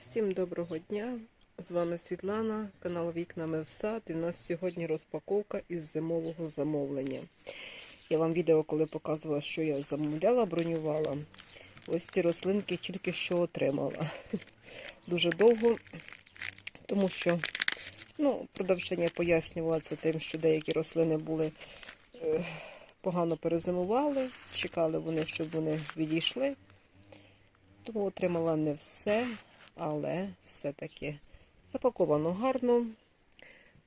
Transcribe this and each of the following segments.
Всім доброго дня! З вами Світлана, канал Вікнами в сад. І у нас сьогодні розпаковка із зимового замовлення. Я вам відео, коли показувала, що я замовляла, бронювала. Ось ці рослинки тільки що отримала. Дуже довго, тому що ну, продавчиня пояснювала це тим, що деякі рослини були е, погано перезимували, чекали вони, щоб вони відійшли. Тому отримала не все, але все-таки запаковано гарно.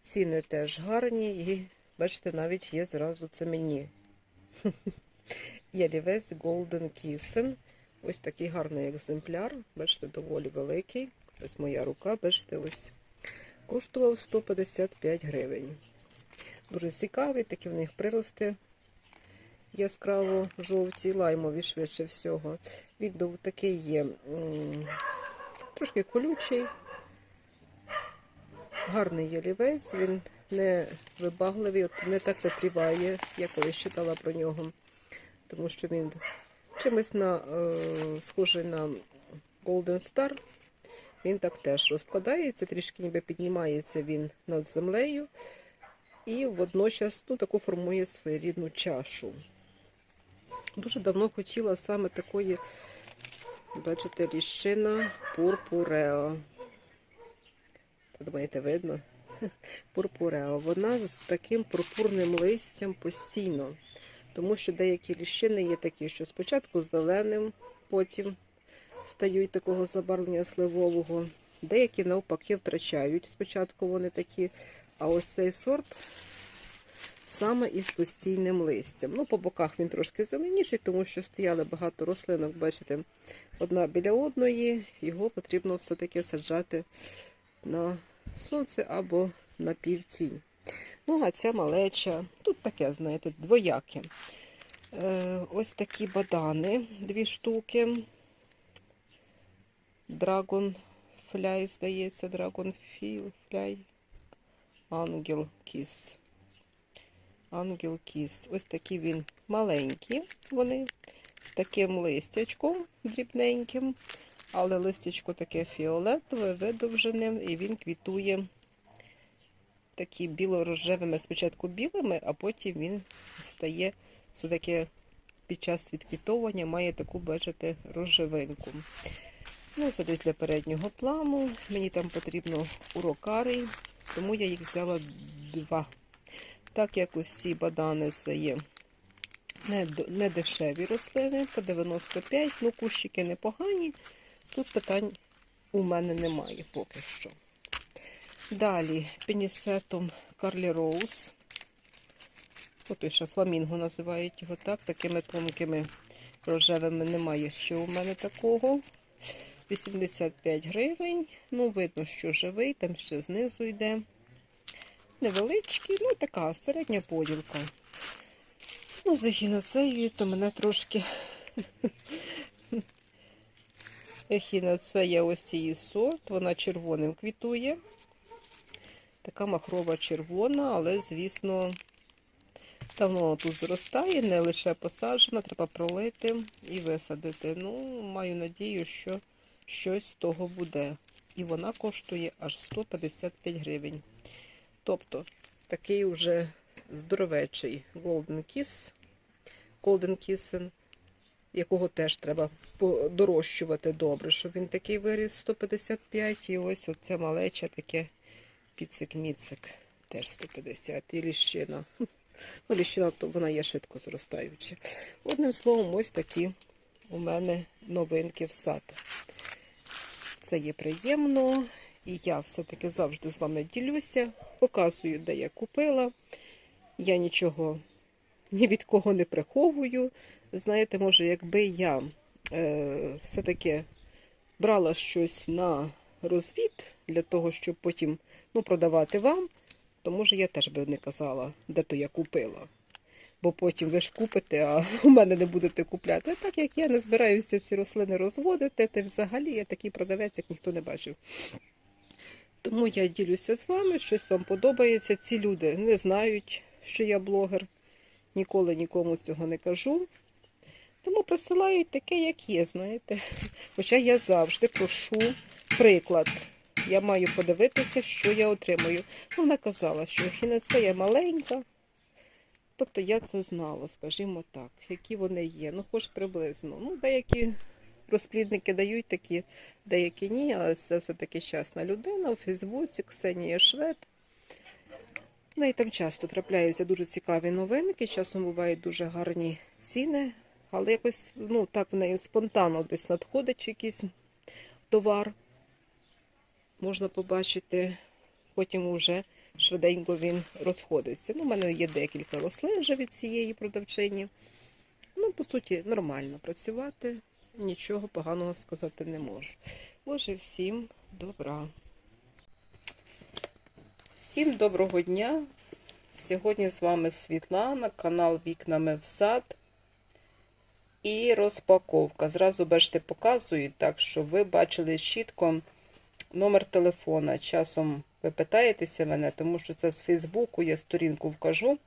Ціни теж гарні і, бачите, навіть є зразу це мені. Ялівець Golden Kissen. Ось такий гарний екземпляр. Бачите, доволі великий. Ось моя рука, бачите, ось. Коштував 155 гривень. Дуже цікаві, такі в них прирости яскраво жовті, лаймові швидше всього. Він такий є трошки колючий, гарний ялівець, він не вибагливий, от не так випріває, я колись читала про нього, тому що він чимось на, е, схожий на Golden Star. Він так теж розкладається, трішки ніби піднімається він над землею і водночас ну, таку формує своєрідну чашу. Дуже давно хотіла саме такої, бачите, ріщина пурпурео. Думаєте, видно? Пурпурео. Вона з таким пурпурним листям постійно. Тому що деякі ліщини є такі, що спочатку зеленим, потім стають такого забарвлення сливового. Деякі навпаки втрачають. Спочатку вони такі, а ось цей сорт саме із постійним листям. Ну, по боках він трошки зеленіший, тому що стояли багато рослинок, бачите, одна біля одної. Його потрібно все-таки саджати на сонце або на півтінь. Ну, а ця малеча, тут таке, знаєте, двояке. Е, ось такі бадани, дві штуки. Dragonfly, здається, Dragonfly. Ангел Kiss. Ангел Кіс. Ось такі він маленькі, вони з таким листячком дрібненьким, але листячко таке фіолетове, видовженим, і він квітує такі біло-рожевими, спочатку білими, а потім він стає все-таки під час відквітовування, має таку, бачите, рожевинку. Ну, Це десь для переднього плану. Мені там потрібно урокарий, тому я їх взяла два. Так як ось ці бадани це є не, дешеві рослини, по 95, ну кущики непогані. Тут питань у мене немає поки що. Далі пенісетом Карлі Роуз. От ще фламінго називають його так. Такими тонкими рожевими немає ще у мене такого. 85 гривень. Ну, видно, що живий, там ще знизу йде невеличкий, ну така середня поділка. Ну, з то мене трошки ехіноцея ось її сорт, вона червоним квітує. Така махрова червона, але, звісно, давно тут зростає, не лише посаджена, треба пролити і висадити. Ну, маю надію, що щось з того буде. І вона коштує аж 155 гривень. Тобто такий уже здоровечий Golden Kiss, Golden Kissen, якого теж треба дорощувати добре, щоб він такий виріс 155. І ось оця малеча таке піцик-міцик, теж 150. І ліщина. Ну, ліщина, то вона є швидко зростаюча. Одним словом, ось такі у мене новинки в сад. Це є приємно. І я все-таки завжди з вами ділюся, показую, де я купила. Я нічого ні від кого не приховую. Знаєте, може, якби я е, все-таки брала щось на розвід для того, щоб потім ну, продавати вам, то може я теж би не казала, де то я купила. Бо потім ви ж купите, а у мене не будете купляти. А так як я не збираюся ці рослини розводити, то взагалі я такий продавець, як ніхто не бачив. Тому я ділюся з вами, щось вам подобається. Ці люди не знають, що я блогер. Ніколи нікому цього не кажу. Тому присилають таке, як є, знаєте. Хоча я завжди прошу приклад. Я маю подивитися, що я отримую. Вона казала, що ехінацея маленька. Тобто я це знала, скажімо так, які вони є. Ну, хоч приблизно. Ну, деякі розплідники дають такі, деякі ні, але це все-таки щасна людина у Фейсбуці, Ксенія Швед. Ну і там часто трапляються дуже цікаві новинки, часом бувають дуже гарні ціни, але якось ну, так в неї спонтанно десь надходить якийсь товар. Можна побачити, потім вже швиденько він розходиться. Ну, у мене є декілька рослин вже від цієї продавчині. Ну, по суті, нормально працювати, нічого поганого сказати не можу. Боже, всім добра. Всім доброго дня. Сьогодні з вами Світлана, канал Вікнами в сад. І розпаковка. Зразу бачите, показую, так що ви бачили чітко номер телефона. Часом ви питаєтеся мене, тому що це з Фейсбуку, я сторінку вкажу.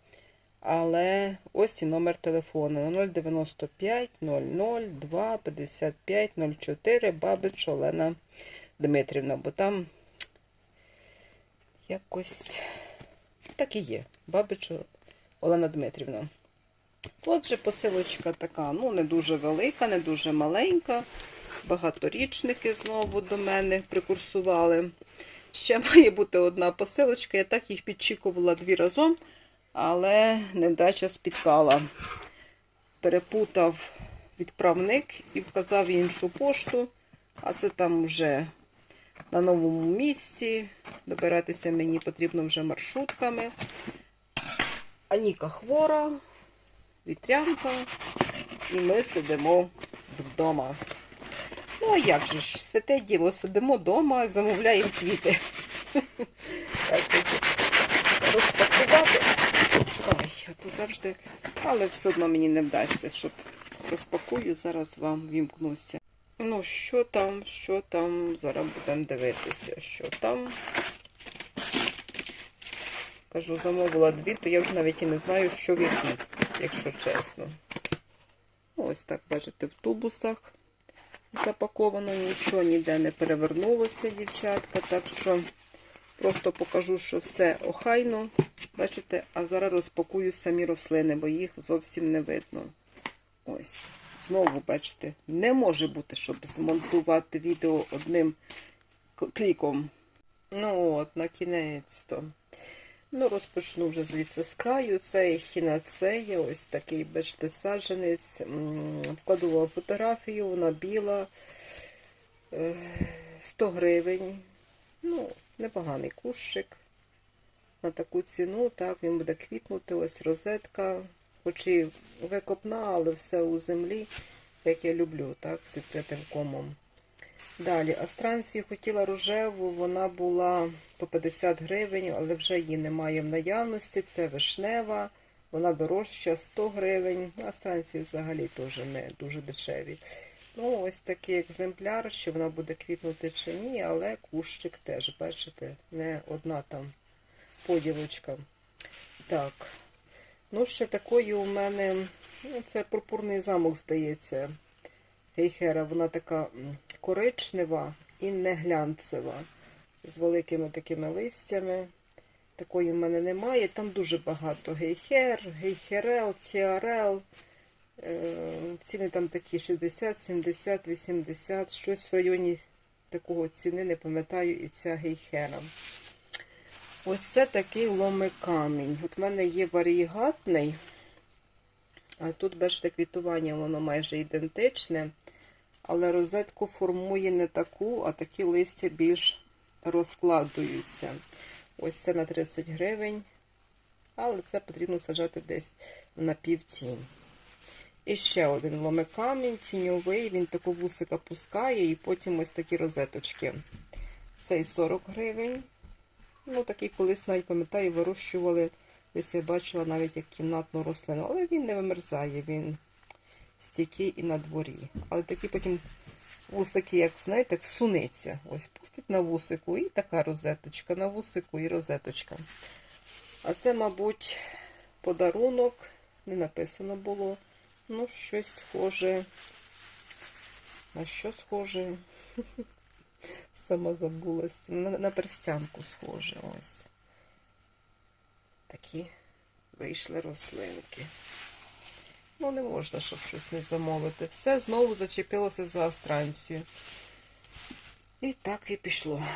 Але ось і номер телефону 095 00 2 55 04 Бабич Олена Дмитрівна, бо там якось так і є. Бабич Олена Дмитрівна. Отже, посилочка така, ну, не дуже велика, не дуже маленька. Багаторічники знову до мене прикурсували. Ще має бути одна посилочка. Я так їх підчікувала дві разом, але невдача спіткала. Перепутав відправник і вказав іншу пошту, а це там вже на новому місці. Добиратися мені потрібно вже маршрутками. Аніка хвора, вітрянка, і ми сидимо вдома. Ну, а як же ж, святе діло, сидимо вдома, замовляємо квіти. Розпакувати. То завжди, але все одно мені не вдасться, щоб розпакую, зараз вам вімкнуся. Ну, що там, що там, зараз будемо дивитися, що там. Кажу, замовила дві, то я вже навіть і не знаю, що в які, якщо чесно. Ось так, бачите, в тубусах запаковано, нічого ніде не перевернулося, дівчатка. Так що просто покажу, що все охайно. Бачите, а зараз розпакую самі рослини, бо їх зовсім не видно. Ось. Знову, бачите, не може бути, щоб змонтувати відео одним кліком. Ну от, на кінець-то. Ну, розпочну вже звідси з краю. Це хінацея, ось такий, бачите, саджанець. Вкладу вам фотографію, вона біла. 100 гривень. Ну, непоганий кущик. На таку ціну, так, він буде квітнути, ось розетка. Хоч і викопна, але все у землі, як я люблю, так, з відкритим комом. Далі, астранцію хотіла рожеву, вона була по 50 гривень, але вже її немає в наявності. Це вишнева, вона дорожча 100 гривень. Астранції взагалі теж не дуже дешеві. Ну, ось такий екземпляр, чи вона буде квітнути чи ні, але кущик теж, бачите, не одна там поділочка. Так. Ну, ще такої у мене, ну, це пурпурний замок, здається, гейхера, вона така коричнева і не глянцева, з великими такими листями. Такої в мене немає. Там дуже багато гейхер, гейхерел, тіарел. Ціни там такі 60, 70, 80, щось в районі такого ціни, не пам'ятаю, і ця гейхера. Ось це такий ломикамінь. От в мене є варігатний, а тут, бачите, квітування, воно майже ідентичне, але розетку формує не таку, а такі листя більш розкладуються. Ось це на 30 гривень, але це потрібно сажати десь на півтінь. І ще один ломикамінь, тіньовий, він таку вусика пускає, і потім ось такі розеточки. Цей 40 гривень. Ну, такий колись навіть пам'ятаю, вирощували, десь я бачила навіть як кімнатну рослину. Але він не вимерзає, він стійкий і на дворі. Але такі потім вусики, як знаєте, як суниця. Ось пустить на вусику і така розеточка, на вусику і розеточка. А це, мабуть, подарунок, не написано було. Ну, щось схоже. На що схоже? Сама забулась. На, на перстянку схоже ось. Такі вийшли рослинки. Ну, не можна, щоб щось не замовити. Все знову зачепилося за астранцію. І так і пішло.